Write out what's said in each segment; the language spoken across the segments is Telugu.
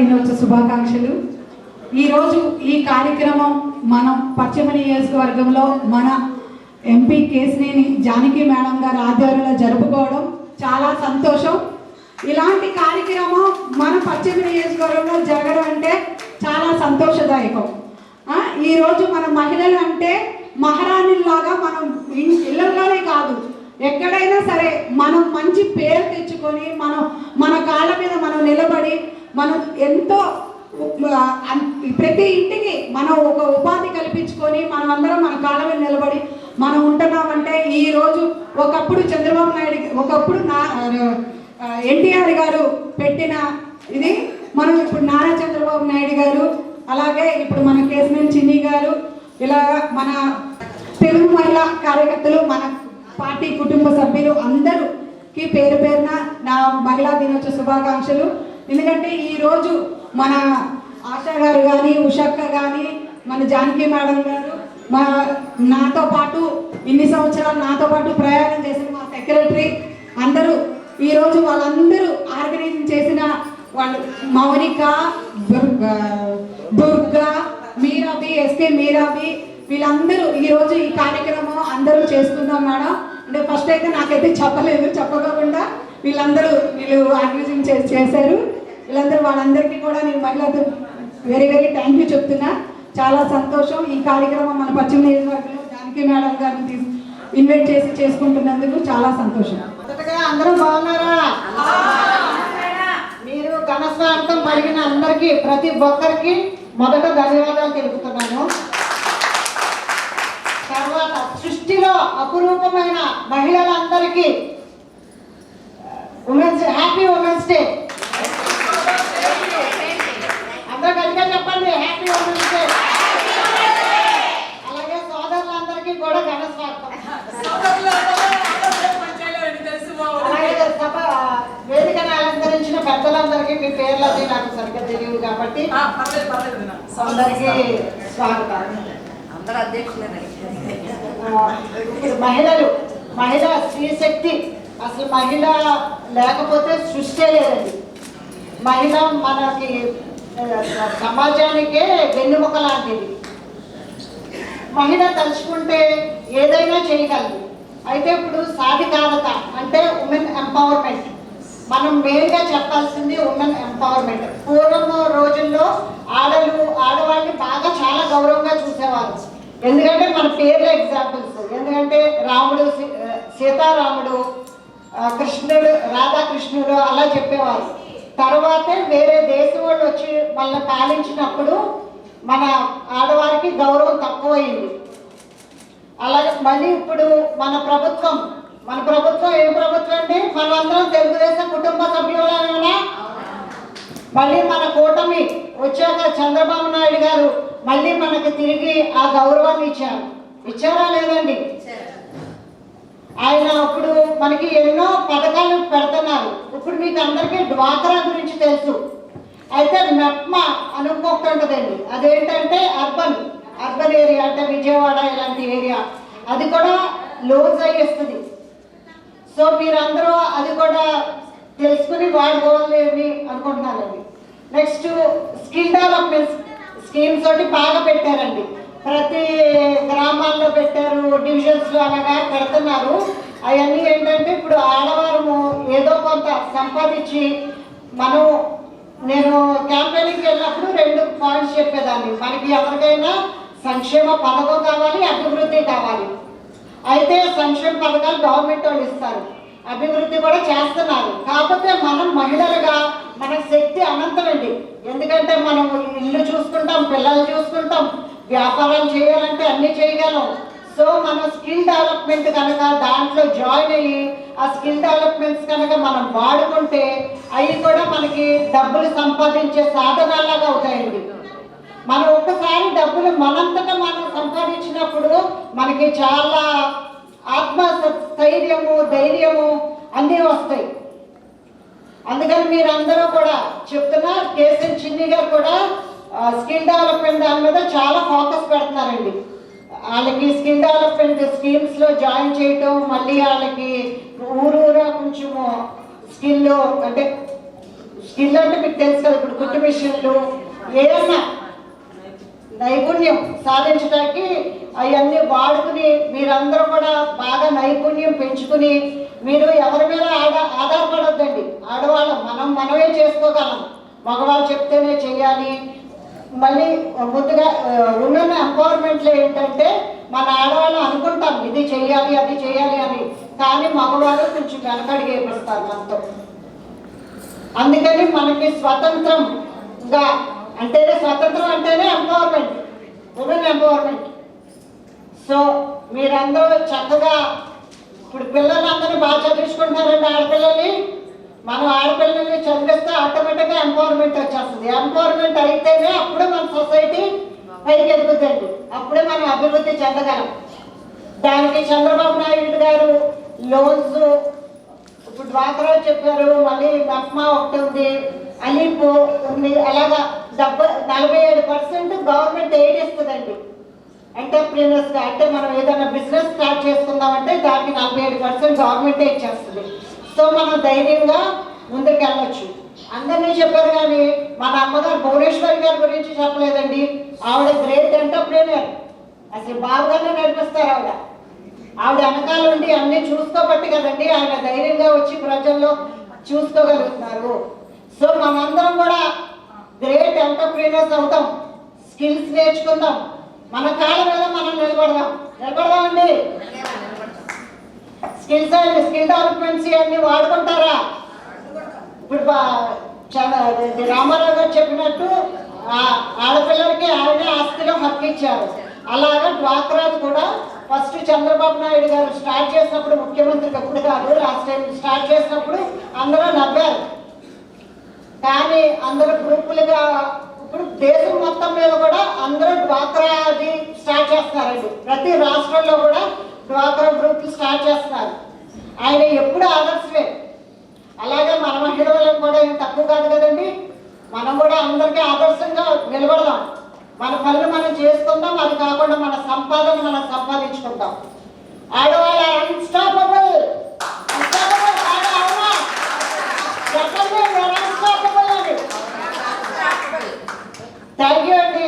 దినోత్సవ శుభాకాంక్షలు. ఈరోజు ఈ కార్యక్రమం మనం పశ్చిమ నియోజకవర్గంలో మన ఎంపీ కేసినేని జానకి మేడం గారి ఆధ్వర్యంలో జరుపుకోవడం చాలా సంతోషం. ఇలాంటి కార్యక్రమం మన పశ్చిమ నియోజకవర్గంలో జరగడం అంటే చాలా సంతోషదాయకం. ఈరోజు మన మహిళలు అంటే మహారాణిలాగా మనం ఇళ్ళల్లోనే కాదు ఎక్కడైనా సరే మనం మంచి పేరు తెచ్చుకొని మనం మన కాళ్ళ మీద మనం నిలబడి మనం ఎంతో ప్రతి ఇంటికి మనం ఒక ఉపాధి కల్పించుకొని మనం అందరం మన కాళ్ళ మీద నిలబడి మనం ఉంటున్నామంటే ఈ రోజు ఒకప్పుడు చంద్రబాబు నాయుడు ఒకప్పుడు నా ఎన్టీఆర్ గారు పెట్టిన ఇది మనం ఇప్పుడు నారా చంద్రబాబు నాయుడు గారు అలాగే ఇప్పుడు మన కేసినేని చిన్ని గారు ఇలా మన తెలుగు మహిళా కార్యకర్తలు మన పార్టీ కుటుంబ సభ్యులు అందరూకి పేరు పేరున నా మహిళా దినోత్సవ శుభాకాంక్షలు. ఎందుకంటే ఈరోజు మన ఆశా గారు కానీ ఉషక్క కానీ మన జానకి మేడం గారు మా నాతో పాటు ఇన్ని సంవత్సరాలు నాతో పాటు ప్రయాణం చేసిన మా సెక్రటరీ అందరూ ఈరోజు వాళ్ళందరూ ఆర్గనైజింగ్ చేసిన వాళ్ళు మౌనిక దుర్గా మీరాబి ఎస్కే మీరాబి వీళ్ళందరూ ఈరోజు ఈ కార్యక్రమం అందరూ చేస్తున్నాం మేడం. అంటే ఫస్ట్ అయితే నాకైతే చెప్పలేదు చెప్పకుండా వీళ్ళందరూ వీళ్ళు ఆర్గనైజింగ్ చేశారు. వీళ్ళందరూ వాళ్ళందరికీ కూడా నేను మహిళతో వెరీ వెరీ థ్యాంక్ యూ చెప్తున్నా. చాలా సంతోషం. ఈ కార్యక్రమం మన పశ్చిమ నియోజకవర్గంలో జానకి మేడం గారిని తీసు ఇన్వైట్ చేసి చేసుకుంటున్నందుకు చాలా సంతోషం. మొదటగా అందరూ బాగున్నారా? మీరు ఘన స్వాగతం పలిగిన అందరికీ ప్రతి ఒక్కరికి మొదట ధన్యవాదాలు తెలుపుతున్నాను. తర్వాత సృష్టిలో అపురూపమైన మహిళలందరికీ ఉమెన్స్ హ్యాపీ ఉమెన్స్ డే అందరూ గట్టిగా చెప్పండి హ్యాపీ ఉమెన్స్ డే అలాగే సోదరులందరికీ కూడా ఘన స్వాగతం. వేదికను అలంకరించిన పెద్దలందరికీ మీ పేర్లు అది నాకు సరిగ్గా తెలియదు కాబట్టి అందరికీ స్వాగతం. అందరూ ఇప్పుడు మహిళలు మహిళ స్త్రీ శక్తి అసలు మహిళ లేకపోతే సృష్టి లేదండి. మహిళ మనకి సమాజానికే వెన్నుముక లాంటిది. మహిళ తలుచుకుంటే ఏదైనా చేయగలదు. అయితే ఇప్పుడు సాధికారత అంటే ఉమెన్ ఎంపవర్మెంట్ మనం మెయిన్గా చెప్పాల్సింది ఉమెన్ ఎంపవర్మెంట్ పూర్వం రోజుల్లో ఆడలు ఆడవాళ్ళని బాగా చాలా గౌరవంగా చూసేవారు. ఎందుకంటే మన పేర్ల ఎగ్జాంపుల్స్ ఎందుకంటే రాముడు సీ- సీతారాముడు కృష్ణుడు రాధాకృష్ణుడు అలా చెప్పేవారు. తర్వాతే వేరే దేశం వాళ్ళు వచ్చి వాళ్ళని పాలించినప్పుడు మన ఆడవారికి గౌరవం తక్కువైంది అలాగే మళ్ళీ ఇప్పుడు మన ప్రభుత్వం మన ప్రభుత్వం ఏ ప్రభుత్వం అండి? మనమందరం తెలుగుదేశం కుటుంబ సభ్యులైనా మళ్ళీ మన కూటమి వచ్చాక చంద్రబాబు నాయుడు గారు మళ్ళీ మనకి తిరిగి ఆ గౌరవాన్ని ఇచ్చారు. ఇచ్చారా లేదండి? ఆయన ఇప్పుడు మనకి ఎన్నో పథకాలు పెడుతున్నారు. ఇప్పుడు మీకు అందరికీ డ్వాక్రా గురించి తెలుసు. అయితే మెప్మా అని ఇంకొకటి అదేంటంటే అర్బన్ అర్బన్ ఏరియా అంటే విజయవాడ ఇలాంటి ఏరియా. అది కూడా లోన్స్ అయ్యేస్తుంది సో మీరందరూ అది కూడా తెలుసుకుని వాడుకోవాలని అనుకుంటున్నారండి నెక్స్ట్ స్కిల్ డెవలప్మెంట్ స్కీమ్స్ తోటి బాగా పెట్టారండి. ప్రతి గ్రామాల్లో పెట్టారు డివిజన్స్లో అలాగా పెడుతున్నారు. అవన్నీ ఏంటంటే ఇప్పుడు ఆడవారము ఏదో కొంత సంపాదించి మనం నేను క్యాంపెయిన్కి వెళ్ళినప్పుడు రెండు పాయింట్స్ చెప్పేదాన్ని. మనకి ఎవరికైనా సంక్షేమ పథకం కావాలి అభివృద్ధి కావాలి. అయితే సంక్షేమ పథకాలు గవర్నమెంట్ వాళ్ళు ఇస్తారు. అభివృద్ధి కూడా చేస్తున్నారు. కాకపోతే మనం మహిళలుగా మన శక్తి అనంతమండి. ఎందుకంటే మనం ఇల్లు చూసుకుంటాం పిల్లలు చూసుకుంటాం వ్యాపారం చేయాలంటే అన్ని చేయగలం. సో మనం స్కిల్ డెవలప్మెంట్ కనుక దాంట్లో జాయిన్ అయ్యి ఆ స్కిల్ డెవలప్మెంట్స్ కనుక మనం వాడుకుంటే అవి కూడా మనకి డబ్బులు సంపాదించే సాధనాలాగా అవుతాయండి. మనం ఒక్కసారి డబ్బులు మనంతటా మనం సంపాదించినప్పుడు మనకి చాలా ఆత్మ స్థైర్యము ధైర్యము అన్నీ వస్తాయి. అందుకని మీరందరూ కూడా చెప్తున్నా కేసీఎన్ చిన్ని గారు కూడా స్కిల్ డెవలప్మెంట్ దాని మీద చాలా ఫోకస్ పెడుతున్నారండి. వాళ్ళకి స్కిల్ డెవలప్మెంట్ స్కీమ్స్లో జాయిన్ చేయటం మళ్ళీ వాళ్ళకి ఊరూరా కొంచెము స్కిల్ అంటే స్కిల్ అంటే మీకు తెలుసు కదా ఇప్పుడు కుట్టు మిషన్లు ఏదన్నా నైపుణ్యం సాధించడానికి అవన్నీ వాడుకుని మీరందరూ కూడా బాగా నైపుణ్యం పెంచుకుని మీరు ఎవరి మీద ఆడ ఆధారపడొద్దండి. ఆడవాళ్ళం మనం మనమే చేసుకోగలం. మగవాళ్ళు చెప్తేనే చేయాలి మళ్ళీ ముందుగా ఆ, ఉన్న ఎంపవర్మెంట్లో ఏంటంటే మన ఆడవాళ్ళు అనుకుంటాం ఇది చేయాలి అది చేయాలి అని. కానీ మగవాళ్ళు కొంచెం వెనకడిగే వేపిస్తారు మనతో. అందుకని మనకి స్వతంత్రంగా అంటేనే స్వతంత్రం అంటేనే ఎంపవర్మెంట్ ఉమెన్ ఎంపవర్మెంట్ సో మీరందరూ చక్కగా ఇప్పుడు పిల్లలందరూ బాగా చదివించుకుంటారండి ఆడపిల్లల్ని. మనం ఆడపిల్లల్ని చదివిస్తే ఆటోమేటిక్ ఎంపవర్మెంట్ వచ్చేస్తుంది. ఎంపవర్మెంట్ అయితేనే అప్పుడే మన సొసైటీ పైకి ఎదుగుతుంది. అప్పుడే మనం అభివృద్ధి చెందగలం. దానికి చంద్రబాబు నాయుడు గారు లోన్స్ ఇప్పుడు డ్వాక్రా చెప్పారు మళ్ళీ మప్మా ఒకటి ఉంది అలీపు ఉంది అలాగా డెబ్బై నలభై ఏడు పర్సెంట్ గవర్నమెంట్ ఎయిడ్ ఇస్తుందండి. ఎంటర్ప్రీనర్స్ అంటే మనం ఏదైనా బిజినెస్ స్టార్ట్ చేసుకుందామంటే దానికి నలభై ఏడు పర్సెంట్ గవర్నమెంటే ఇచ్చేస్తుంది. సో మనం ధైర్యంగా ముందుకు వెళ్ళొచ్చు అందరినీ చెప్పారు కానీ మన అమ్మగారు భువనేశ్వరి గారి గురించి చెప్పలేదండి. ఆవిడ గ్రేట్ ఎంటర్ప్రీనర్. అసలు బాగానే నడిపిస్తారు ఆవిడ. ఆవిడ వెనకాల ఉండి అన్ని చూసుకోబట్టి కదండి. ఆయన ధైర్యంగా వచ్చి ప్రజల్లో చూసుకోగలుగుతున్నారు సో మనందరం కూడా గ్రేట్ ఎంటర్ప్రీనర్స్ అవుతాం. స్కిల్స్ నేర్చుకుందాం. మన కాళ్ళ మీద మనం నిలబడదాం. నిలబడదామండి స్కిల్స్ అండి స్కిల్ డెవలప్మెంట్స్ అన్ని వాడుకుంటారా? ఇప్పుడు బా- చాలా రామారావు గారు చెప్పినట్టు ఆడపిల్లలకి ఆయనే ఆస్తిలో హక్కు ఇచ్చారు అలాగా డ్వాక్రాది కూడా ఫస్ట్ చంద్రబాబు నాయుడు గారు స్టార్ట్ చేసినప్పుడు ముఖ్యమంత్రికి అప్పుడు కాదు లాస్ట్ టైం స్టార్ట్ చేసినప్పుడు అందరూ నవ్వారు. కానీ అందరూ గ్రూపులుగా ఇప్పుడు దేశం మొత్తం మీద కూడా అందరూ డ్వాక్రా అది స్టార్ట్ చేస్తున్నారండి ప్రతి రాష్ట్రంలో కూడా డ్వాక్రా గ్రూపులు స్టార్ట్ చేస్తున్నారు. ఆయన ఎప్పుడు ఆదర్శమే. అలాగే మన మహిళలు కూడా ఏం తక్కువ కాదు కదండి. మనం కూడా అందరికీ ఆదర్శంగా నిలబడదాం. మన పనులు మనం చేసుకుందాం అది కాకుండా మన సంపాదన మనం సంపాదించుకుందాం. ఆడవాళ్ళ అన్స్టాపబుల్ చెప్పండి థ్యాంక్ యూ అండి.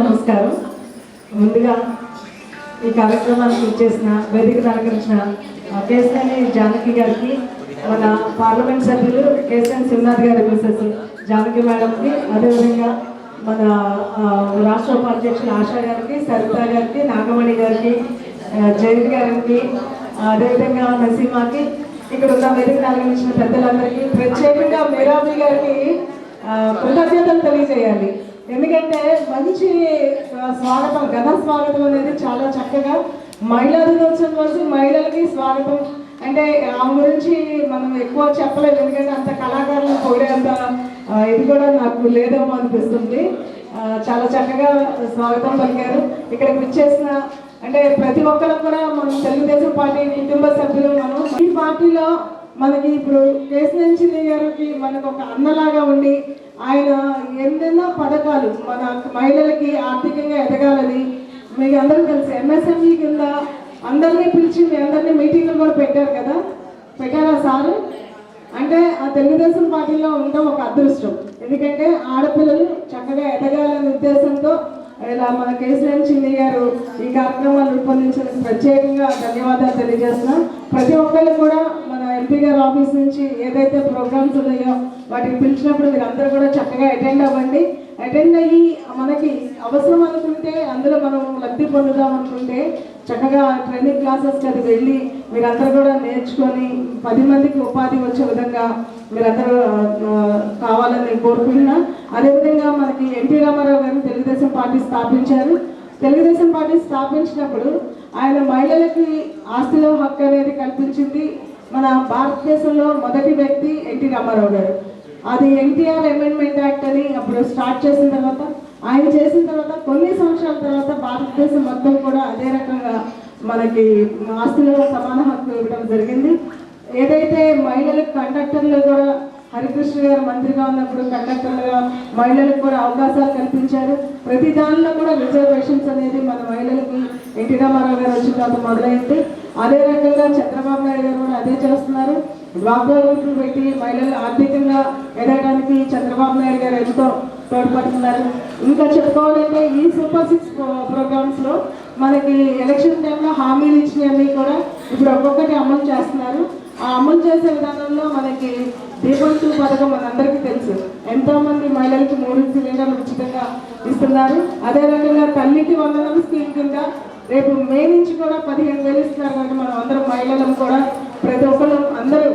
నమస్కారం. ముందుగా ఈ కార్యక్రమానికి ఇచ్చేసిన వేదికను అలంకరించిన కేసీఆర్ జానకి గారికి మన పార్లమెంట్ సభ్యులు కేసీఆర్ శివనాథ్ గారి మిసెస్ జానకి మేడంకి అదేవిధంగా మన రాష్ట్ర ఉపాధ్యక్షులు ఆశా గారికి సరిత గారికి నాగమణి గారికి జయంత్ గారికి అదేవిధంగా నసీమాకి ఇక్కడ ఉన్న వేదిక అలంకరించిన పెద్దలందరికీ ప్రత్యేకంగా మేరాబి గారికి కృతజ్ఞతలు తెలియజేయాలి. ఎందుకంటే మంచి స్వాగతం ఘన స్వాగతం అనేది చాలా చక్కగా మహిళా దినోత్సవం రోజు మహిళలకి స్వాగతం. అంటే ఆమె గురించి మనం ఎక్కువ చెప్పలేదు ఎందుకంటే అంత కళాకారులు పొగిడేంత ఇది కూడా నాకు లేదేమో అనిపిస్తుంది. చాలా చక్కగా స్వాగతం పలికారు. ఇక్కడ వచ్చేసిన అంటే ప్రతి ఒక్కరం కూడా మనం తెలుగుదేశం పార్టీ కుటుంబ సభ్యులు మనం ఈ పార్టీలో మనకి ఇప్పుడు కేసినేని చిన్ని గారికి మనకు ఒక అన్నలాగా ఉండి ఆయన ఎన్నెన్నో పథకాలు మన మహిళలకి ఆర్థికంగా ఎదగాలని మీకు అందరూ తెలుసు. ఎంఎస్ఎంఈ కింద అందరినీ పిలిచి మీ అందరినీ మీటింగ్లు కూడా పెట్టారు కదా? పెట్టారా సారు? అంటే ఆ తెలుగుదేశం పార్టీలో ఉండడం ఒక అదృష్టం. ఎందుకంటే ఆడపిల్లలు చక్కగా ఎదగాలనే ఉద్దేశంతో ఇలా మన కేసీఆర్ చిన్ని గారు ఈ కార్యక్రమాలు రూపొందించడానికి ప్రత్యేకంగా ధన్యవాదాలు తెలియజేస్తున్నాం. ప్రతి ఒక్కరు కూడా ఎంపీ గారి ఆఫీస్ నుంచి ఏదైతే ప్రోగ్రామ్స్ ఉన్నాయో వాటిని పిలిచినప్పుడు మీరు అందరూ కూడా చక్కగా అటెండ్ అవ్వండి. అటెండ్ అయ్యి మనకి అవసరం అనుకుంటే అందులో మనం లబ్ధి పొందుదాం అనుకుంటే చక్కగా ట్రైనింగ్ క్లాసెస్కి అది వెళ్ళి మీరందరూ కూడా నేర్చుకొని పది మందికి ఉపాధి వచ్చే విధంగా మీరందరూ కావాలని కోరుకుంటున్నా. అదేవిధంగా మనకి ఎన్టీ రామారావు గారు తెలుగుదేశం పార్టీ స్థాపించారు. తెలుగుదేశం పార్టీ స్థాపించినప్పుడు ఆయన మహిళలకి ఆస్తిలో హక్కు అనేది కల్పించింది. మన భారతదేశంలో మొదటి వ్యక్తి ఎన్టీ రామారావు గారు. అది ఎన్టీఆర్ అమెండ్మెంట్ యాక్ట్ అని అప్పుడు స్టార్ట్ చేసిన తర్వాత ఆయన చేసిన తర్వాత కొన్ని సంవత్సరాల తర్వాత భారతదేశం మొత్తం కూడా అదే రకంగా మనకి ఆస్తులలో సమాన హక్కు ఇవ్వడం జరిగింది. ఏదైతే మహిళలకు కండక్టర్లు కూడా హరికృష్ణ గారు మంత్రిగా ఉన్నప్పుడు కండక్టర్లుగా మహిళలకు కూడా అవకాశాలు కల్పించారు. ప్రతి దానిలో కూడా రిజర్వేషన్స్ అనేది మన మహిళలకి ఎన్టీ రామారావు గారు వచ్చిన తర్వాత మొదలైంది. అదే రకంగా చంద్రబాబు నాయుడు గారు కూడా అదే చేస్తున్నారు. డ్వాక్రా పెట్టి మహిళలు ఆర్థికంగా ఎదగడానికి చంద్రబాబు నాయుడు గారు ఎంతో తోడ్పడుతున్నారు. ఇంకా చెప్పుకోవాలంటే ఈ సూపర్ సిక్స్ ప్రోగ్రామ్స్లో మనకి ఎలక్షన్ టైంలో హామీలు ఇచ్చినవన్నీ కూడా ఇప్పుడు ఒక్కొక్కటి అమలు చేస్తున్నారు. ఆ అమలు చేసే విధానంలో మనకి దీపం టూ పథకం మనందరికీ తెలుసు ఎంతో మంది మహిళలకి మూడు సిలిండర్లు ఉచితంగా ఇస్తున్నారు. అదే రకంగా తల్లికి వందనం స్కీమ్ కింద రేపు మే నుంచి కూడా పదిహేను వేలు ఇస్తున్నారు కాబట్టి మనం అందరం మహిళలను కూడా ప్రతి ఒక్కరు అందరూ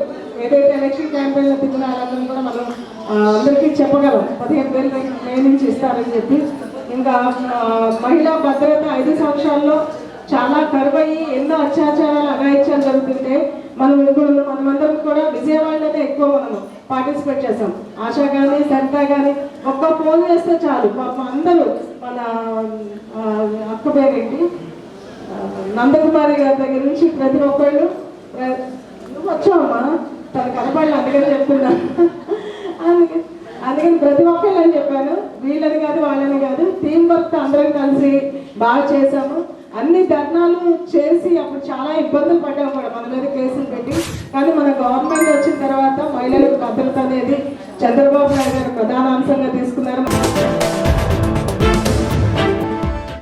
ఏదైతే ఎలక్షన్ క్యాంపెయిన్లో తిరిగిన వాళ్ళందరం కూడా మనం అందరికీ చెప్పగలం. పదిహేను వేలు మే నుంచి ఇస్తారని చెప్పి. ఇంకా మహిళా భద్రత ఐదు సంవత్సరాల్లో చాలా కరువయ్యి ఎన్నో అత్యాచారాలు అఘాయిత్యాలు జరుగుతుంటే మనం ఇప్పుడు మనమందరం కూడా విజయవాడలోనే ఎక్కువ మనము పార్టిసిపేట్ చేసాం ఆశా కానీ సరితా కానీ ఒక్క ఫోన్ చేస్తే చాలు. పాపం అందరూ మన అక్క పేరేంటి? నందకుమారి గారి దగ్గర నుంచి ప్రతి ఒక్కళ్ళు నువ్వు వచ్చావమ్మా? తన కనపడలే అందుకని చెప్తున్నా. అందుకని అందుకని ప్రతి ఒక్కళ్ళు అని చెప్పాను. వీళ్ళని కాదు వాళ్ళని కాదు టీం వర్క్ అందరం కలిసి బాగా చేసాము